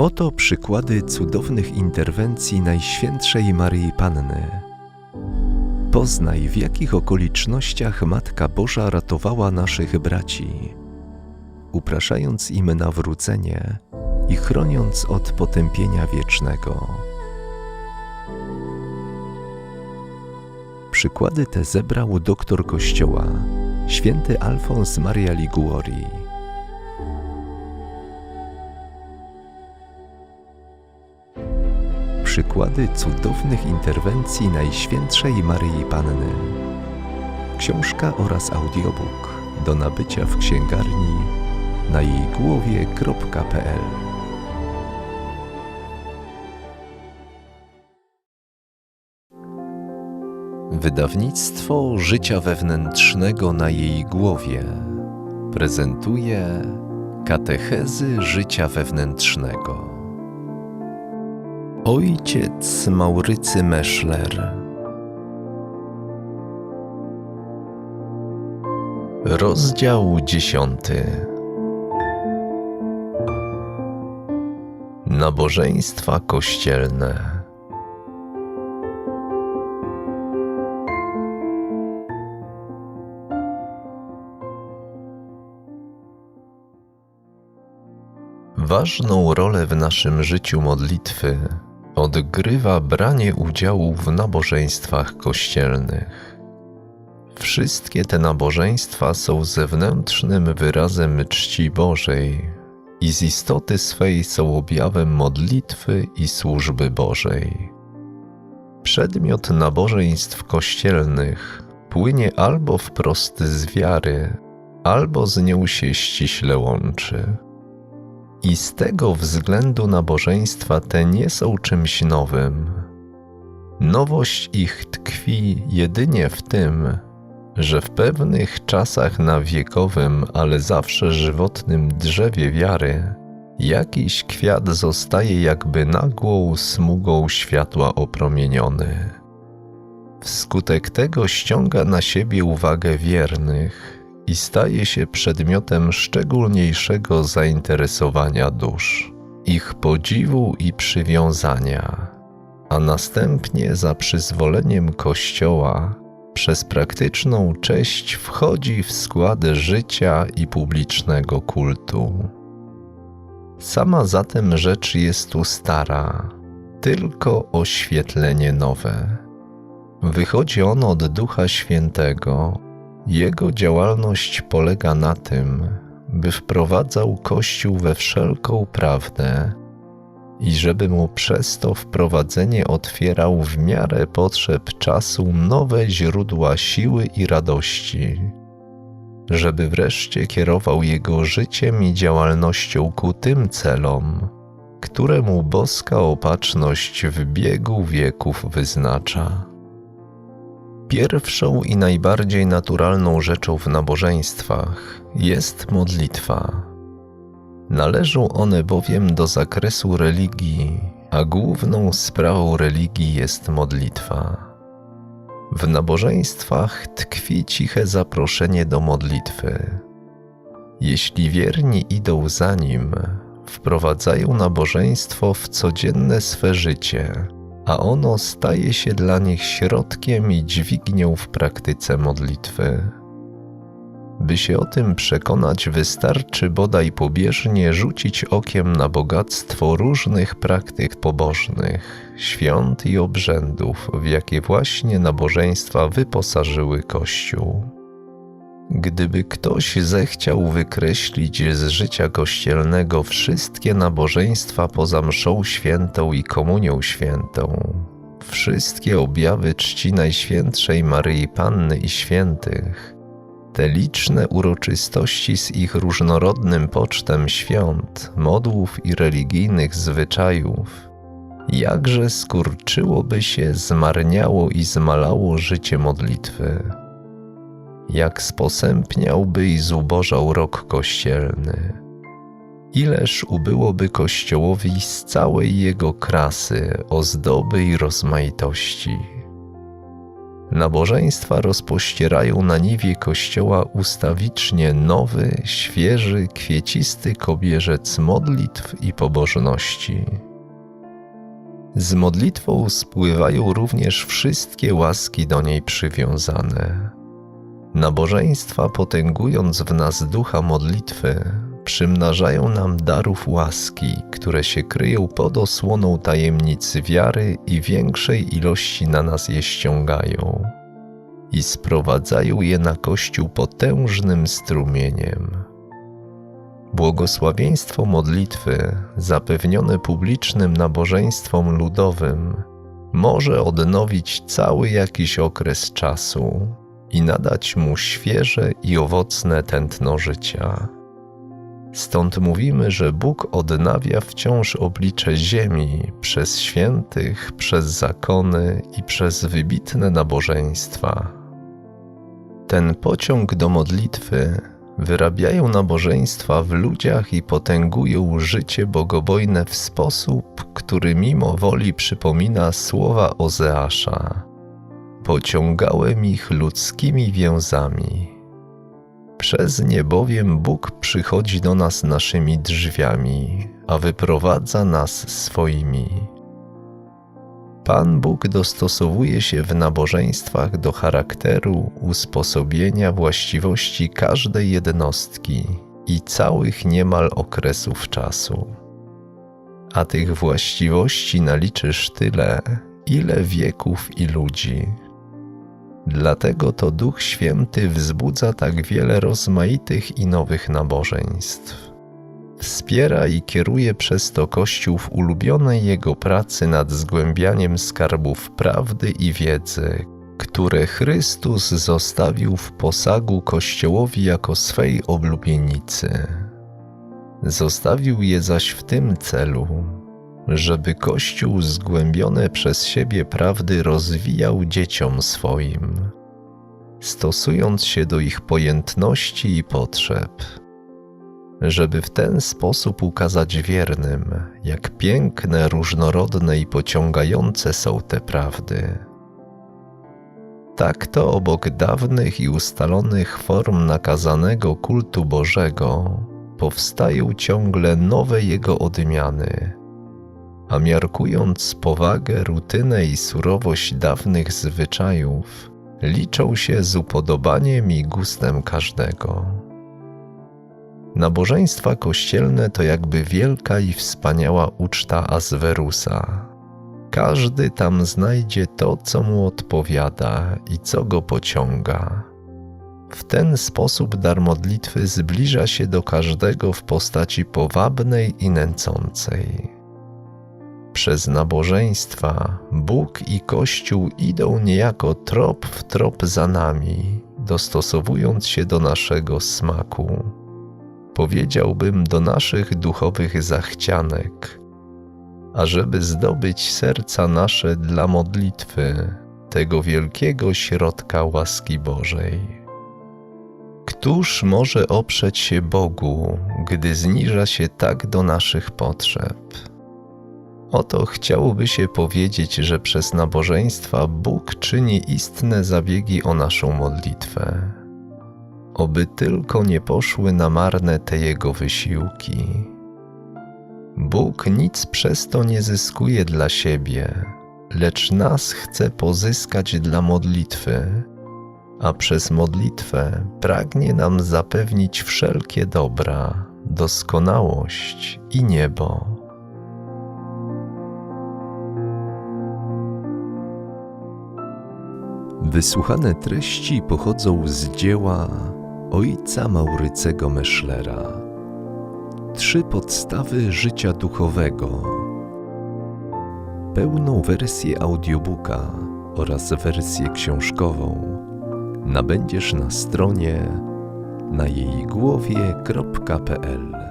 Oto przykłady cudownych interwencji Najświętszej Maryi Panny. Poznaj, w jakich okolicznościach Matka Boża ratowała naszych braci, upraszając im nawrócenie i chroniąc od potępienia wiecznego. Przykłady te zebrał doktor Kościoła, święty Alfons Maria Liguori. Przykłady cudownych interwencji Najświętszej Maryi Panny. Książka oraz audiobook do nabycia w księgarni na jej głowie.pl Wydawnictwo Życia Wewnętrznego na jej głowie prezentuje Katechezy Życia Wewnętrznego. Ojciec Maurycy Meschler. Rozdział dziesiąty. Nabożeństwa kościelne. Ważną rolę w naszym życiu modlitwy odgrywa branie udziału w nabożeństwach kościelnych. Wszystkie te nabożeństwa są zewnętrznym wyrazem czci Bożej i z istoty swej są objawem modlitwy i służby Bożej. Przedmiot nabożeństw kościelnych płynie albo wprost z wiary, albo z nią się ściśle łączy. I z tego względu nabożeństwa te nie są czymś nowym. Nowość ich tkwi jedynie w tym, że w pewnych czasach na wiekowym, ale zawsze żywotnym drzewie wiary, jakiś kwiat zostaje jakby nagłą smugą światła opromieniony. Wskutek tego ściąga na siebie uwagę wiernych i staje się przedmiotem szczególniejszego zainteresowania dusz, ich podziwu i przywiązania, a następnie za przyzwoleniem Kościoła przez praktyczną cześć wchodzi w skład życia i publicznego kultu. Sama zatem rzecz jest tu stara, tylko oświetlenie nowe. Wychodzi ono od Ducha Świętego, jego działalność polega na tym, by wprowadzał Kościół we wszelką prawdę i żeby mu przez to wprowadzenie otwierał w miarę potrzeb czasu nowe źródła siły i radości, żeby wreszcie kierował jego życiem i działalnością ku tym celom, które mu boska opatrzność w biegu wieków wyznacza. Pierwszą i najbardziej naturalną rzeczą w nabożeństwach jest modlitwa. Należą one bowiem do zakresu religii, a główną sprawą religii jest modlitwa. W nabożeństwach tkwi ciche zaproszenie do modlitwy. Jeśli wierni idą za nim, wprowadzają nabożeństwo w codzienne swe życie a ono staje się dla nich środkiem i dźwignią w praktyce modlitwy. By się o tym przekonać, wystarczy bodaj pobieżnie rzucić okiem na bogactwo różnych praktyk pobożnych, świąt i obrzędów, w jakie właśnie nabożeństwa wyposażyły Kościół. Gdyby ktoś zechciał wykreślić z życia kościelnego wszystkie nabożeństwa poza mszą świętą i komunią świętą, wszystkie objawy czci Najświętszej Maryi Panny i świętych, te liczne uroczystości z ich różnorodnym pocztem świąt, modłów i religijnych zwyczajów, jakże skurczyłoby się, zmarniało i zmalało życie modlitwy jak sposępniałby i zubożał rok kościelny. Ileż ubyłoby kościołowi z całej jego krasy, ozdoby i rozmaitości. Nabożeństwa rozpościerają na niwie kościoła ustawicznie nowy, świeży, kwiecisty kobierzec modlitw i pobożności. Z modlitwą spływają również wszystkie łaski do niej przywiązane. Nabożeństwa, potęgując w nas ducha modlitwy, przymnażają nam darów łaski, które się kryją pod osłoną tajemnicy wiary i większej ilości na nas je ściągają i sprowadzają je na Kościół potężnym strumieniem. Błogosławieństwo modlitwy, zapewnione publicznym nabożeństwom ludowym, może odnowić cały jakiś okres czasu i nadać mu świeże i owocne tętno życia. Stąd mówimy, że Bóg odnawia wciąż oblicze ziemi przez świętych, przez zakony i przez wybitne nabożeństwa. Ten pociąg do modlitwy wyrabiają nabożeństwa w ludziach i potęgują życie bogobojne w sposób, który mimo woli przypomina słowa Ozeasza. Pociągałem ich ludzkimi więzami. Przez nie bowiem Bóg przychodzi do nas naszymi drzwiami, a wyprowadza nas swoimi. Pan Bóg dostosowuje się w nabożeństwach do charakteru, usposobienia, właściwości każdej jednostki i całych niemal okresów czasu. A tych właściwości naliczysz tyle, ile wieków i ludzi. Dlatego to Duch Święty wzbudza tak wiele rozmaitych i nowych nabożeństw. Wspiera i kieruje przez to Kościół w ulubionej jego pracy nad zgłębianiem skarbów prawdy i wiedzy, które Chrystus zostawił w posagu Kościołowi jako swej oblubienicy. Zostawił je zaś w tym celu, żeby Kościół zgłębione przez siebie prawdy rozwijał dzieciom swoim, stosując się do ich pojętności i potrzeb, żeby w ten sposób ukazać wiernym, jak piękne, różnorodne i pociągające są te prawdy. Tak to obok dawnych i ustalonych form nakazanego kultu Bożego powstają ciągle nowe jego odmiany a miarkując powagę, rutynę i surowość dawnych zwyczajów, liczą się z upodobaniem i gustem każdego. Nabożeństwa kościelne to jakby wielka i wspaniała uczta Azwerusa. Każdy tam znajdzie to, co mu odpowiada i co go pociąga. W ten sposób dar modlitwy zbliża się do każdego w postaci powabnej i nęcącej. Przez nabożeństwa Bóg i Kościół idą niejako trop w trop za nami, dostosowując się do naszego smaku. Powiedziałbym do naszych duchowych zachcianek, ażeby zdobyć serca nasze dla modlitwy, tego wielkiego środka łaski Bożej. Któż może oprzeć się Bogu, gdy zniża się tak do naszych potrzeb? Oto chciałoby się powiedzieć, że przez nabożeństwa Bóg czyni istne zabiegi o naszą modlitwę. Oby tylko nie poszły na marne te Jego wysiłki. Bóg nic przez to nie zyskuje dla siebie, lecz nas chce pozyskać dla modlitwy, a przez modlitwę pragnie nam zapewnić wszelkie dobra, doskonałość i niebo. Wysłuchane treści pochodzą z dzieła ojca Maurycego Meschlera. Trzy podstawy życia duchowego. Pełną wersję audiobooka oraz wersję książkową nabędziesz na stronie na jej głowie.pl.